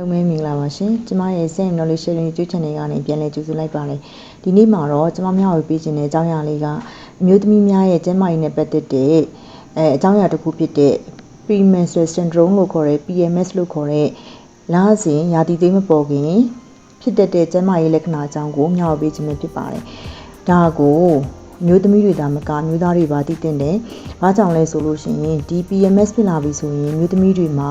လုံးမင်းမင်္ဂလာပါရှင်ကျမရဲ့ Same Knowledge Sharing YouTube Channel ကနေပြန်လည်ကြိုဆိုလိုက်ပါတယ်ဒီနေ့မှာတော့ကျမမျှဝေပေးခြင်းတဲ့အကြောင်းအရာလေးကအမျိုးသမီးများရဲ့ကျန်းမာရေးနဲ့ပတ်သက်တဲ့အဲအကြောင်းအရာတစ်ခုဖြစ်တဲ့ premenstrual syndrome လို့ခေါ်တဲ့ PMS လို့ခေါ်တဲ့လစဉ်ရာသီသိမ်းမပေါ်ခင်ဖြစ်တတ်တဲ့ကျန်းမာရေးလက္ခဏာအကြောင်းကိုမျှဝေပေးခြင်းပဲဖြစ်ပါတယ်ဒါကို မျိုးသမီးတွေဒါမကမျိုးသားတွေပါသိတဲ့တယ်။ဘာကြောင့်လဲဆိုလို့ရှိရင်ဒီ PMS ဖြစ်လာပြီဆိုရင်မျိုးသမီးတွေမှာ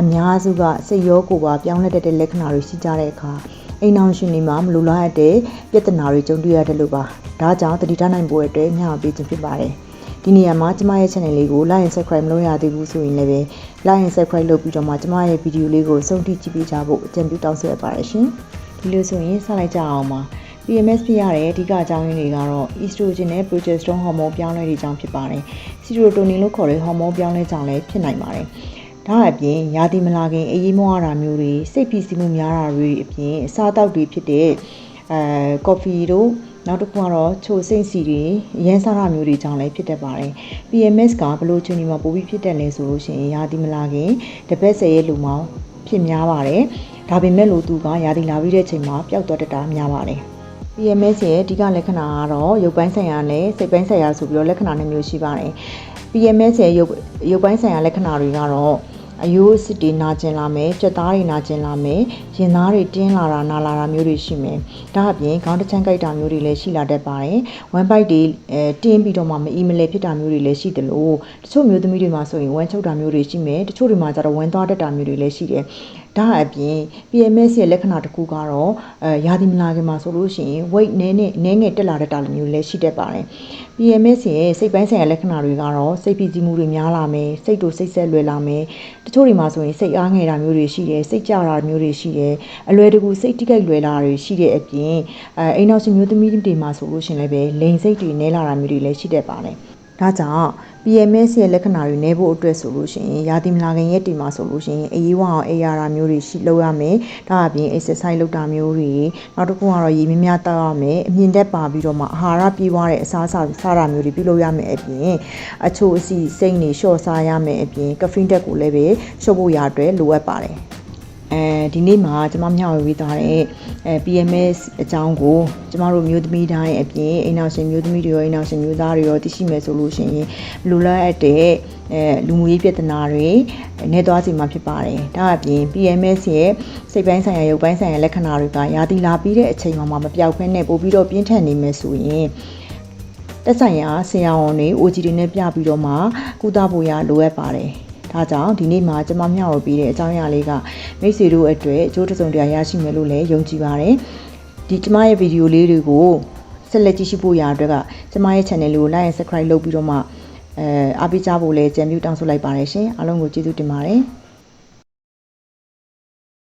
အများစုကစိတ်ရောကိုယ်ပါပြောင်းလဲတတ်တဲ့လက္ခဏာတွေရှိကြတဲ့အခါအိမ်အောင်ရှင်တွေမှာမလိုလားတဲ့ပြဿနာတွေကြုံတွေ့ရတယ်လို့ပါ။ဒါကြောင့်တတိထားနိုင်ဖို့အတွက်မျှဝေပေးခြင်းဖြစ်ပါတယ်။ဒီနေရာမှာကျမရဲ့ channel လေးကို like and subscribe မလုပ်ရသေးဘူးဆိုရင်လည်းပဲ like and subscribe လုပ်ပြီးတော့မှကျမရဲ့ video လေးကိုစုံထိကြည့်ပေးကြဖို့အကြံပြုတောင်းဆိုရပါတယ်ရှင်။ဒီလိုဆိုရင်စလိုက်ကြအောင်ပါ။ PMS ဖြစ်ရတဲ့အဓိကအကြောင်းရင်းတွေကတော့ estrogen နဲ့ progesterone ဟော်မုန်းပြောင်းလဲတွေကြောင့်ဖြစ်ပါတယ်။ serotonin လို့ခေါ်တဲ့ဟော်မုန်းပြောင်းလဲကြောင့်လည်းဖြစ်နိုင်ပါတယ်။ဒါအပြင်ရာသီမလာခင်အေးအေးမွားတာမျိုးတွေစိတ်ဖိစီးမှုများတာတွေအပြင်အစားအသောက်တွေဖြစ်တဲ့အဲကော်ဖီတို့နောက်တစ်ခုကတော့ချိုစိတ်စီတွေရမ်းစားတာမျိုးတွေကြောင့်လည်းဖြစ်တတ်ပါတယ်။ PMS ကဘလို့ချင်းဒီမှာပိုပြီးဖြစ်တတ်လဲဆိုလို့ရှိရင်ရာသီမလာခင်တပတ်ဆယ်ရဲ့လူမောင်းဖြစ်များပါတယ်။ဒါပေမဲ့လို့သူကရာသီလာပြီးတဲ့အချိန်မှာပျောက်သွားတတ်တာများပါတယ်။ PMS ရဲ့အဓိကလက္ခဏာကတော့ရုပ်ပိုင်းဆိုင်ရာနဲ့စိတ်ပိုင်းဆိုင်ရာဆိုပြီးတော့လက္ခဏာနှစ်မျိုးရှိပါတယ်။ PMS ရဲ့ရုပ်ရုပ်ပိုင်းဆိုင်ရာလက္ခဏာတွေကတော့အယိုးအစစ်တွေနာကျင်လာမယ်၊ကြက်သားတွေနာကျင်လာမယ်၊ရင်သားတွေတင်းလာတာနာလာတာမျိုးတွေရှိမယ်။ဒါအပြင်ခေါင်းတစ်ချမ်းကြိုက်တာမျိုးတွေလည်းရှိလာတတ်ပါတယ်။ဝမ်းပိုက်တွေအဲတင်းပြီးတော့မှမအီမလဲဖြစ်တာမျိုးတွေလည်းရှိတယ်လို့တချို့မျိုးသမီးတွေမှာဆိုရင်ဝမ်းချုပ်တာမျိုးတွေရှိမယ်။တချို့တွေမှာကျတော့ဝမ်းသွားတတ်တာမျိုးတွေလည်းရှိတယ်။ ဒါအပြင် PMS ရဲ့လက္ခဏာတစ်ခုကတော့အဲရာသီမလာခင်မှာဆိုလို့ရှိရင် weight နည်းနည်းနည်းငယ်တက်လာတတ်တာမျိုးလည်းရှိတတ်ပါတယ်။ PMS ရဲ့စိတ်ပိုင်းဆိုင်ရာလက္ခဏာတွေကတော့စိတ်ဖိစီးမှုတွေများလာမယ်စိတ်တို့စိတ်ဆက်လွယ်လာမယ်တချို့တွေမှာဆိုရင်စိတ်အားငယ်တာမျိုးတွေရှိတယ်စိတ်ကြတာမျိုးတွေရှိတယ်အလွယ်တကူစိတ်တိကိတ်လွယ်လာတာတွေရှိတဲ့အပြင်အဲအိမ်နောက်ရှင်မျိုးသမီးတွေမှာဆိုလို့ရှင်လည်းပဲလိန်စိတ်တွေနဲလာတာမျိုးတွေလည်းရှိတတ်ပါတယ် ဒါကြောင့် PMS ရဲ့လက္ခဏာတွေနည်းဖို့အတွက်ဆိုလို့ရှိရင်ရာသီမလာခင်ရက်တွေမှာဆိုလို့ရှိရင်အေးဝအောင်အေးရတာမျိုးတွေရှိလုပ်ရမယ်ဒါအပြင် exercise လုပ်တာမျိုးတွေနောက်တစ်ခုကတော့ရေများများတောက်ရမယ်အမြင့်တက်ပါပြီးတော့မှအာဟာရပြည့်ဝတဲ့အစားအစာစားတာမျိုးတွေပြုလုပ်ရမယ်အပြင်အချို့အစီစိတ်နေလျှော့စားရမယ်အပြင်ကဖင်းတက်ကိုလည်းပဲလျှော့ဖို့ရအတွက်လိုအပ်ပါတယ် အဲဒီနေ့မှာကျမမျှဝေပေးသွားတဲ့အဲ PMS အကြောင်းကိုကျမတို့မျိုးသမီးတိုင်းအပြင်အိမ်နောက်ရှင်မျိုးသမီးတွေရောအိမ်နောက်ရှင်မျိုးသားတွေရောသိရှိမယ်ဆိုလို့ရှိရင်လူလာအပ်တဲ့အဲလူမှုရေးပြဿနာတွေနေသွားစီမှာဖြစ်ပါတယ်ဒါအပြင် PMS ရဲ့စိတ်ပိုင်းဆိုင်ရာရုပ်ပိုင်းဆိုင်ရာလက္ခဏာတွေကရာသီလာပြီးတဲ့အချိန်မှာမပြောက်ဖဲနဲ့ပို့ပြီးတော့ပြင်းထန်နေမယ်ဆိုရင်တက်ဆိုင်ရာဆရာဝန်တွေ OG တွေနဲ့ပြပြီးတော့မှကုသဖို့ရလိုအပ်ပါတယ် ဒါကြောင့်ဒီနေ့မှာကျွန်မမျှဝေပေးတဲ့အကြောင်းအရာလေးကမိတ်ဆွေတို့အတွက်အကျိုးတစုံတရာရရှိမယ်လို့လည်းယုံကြည်ပါတယ်ဒီကျွန်မရဲ့ဗီဒီယိုလေးတွေကိုဆက်လက်ကြည့်ရှုဖို့ရာအတွက်ကကျွန်မရဲ့ channel လေးကို like and subscribe လုပ်ပြီးတော့မှအဲအားပေးကြဖို့လည်းကြံပြုတောင်းဆိုလိုက်ပါတယ်ရှင်အားလုံးကိုကျေးဇူးတင်ပါတယ်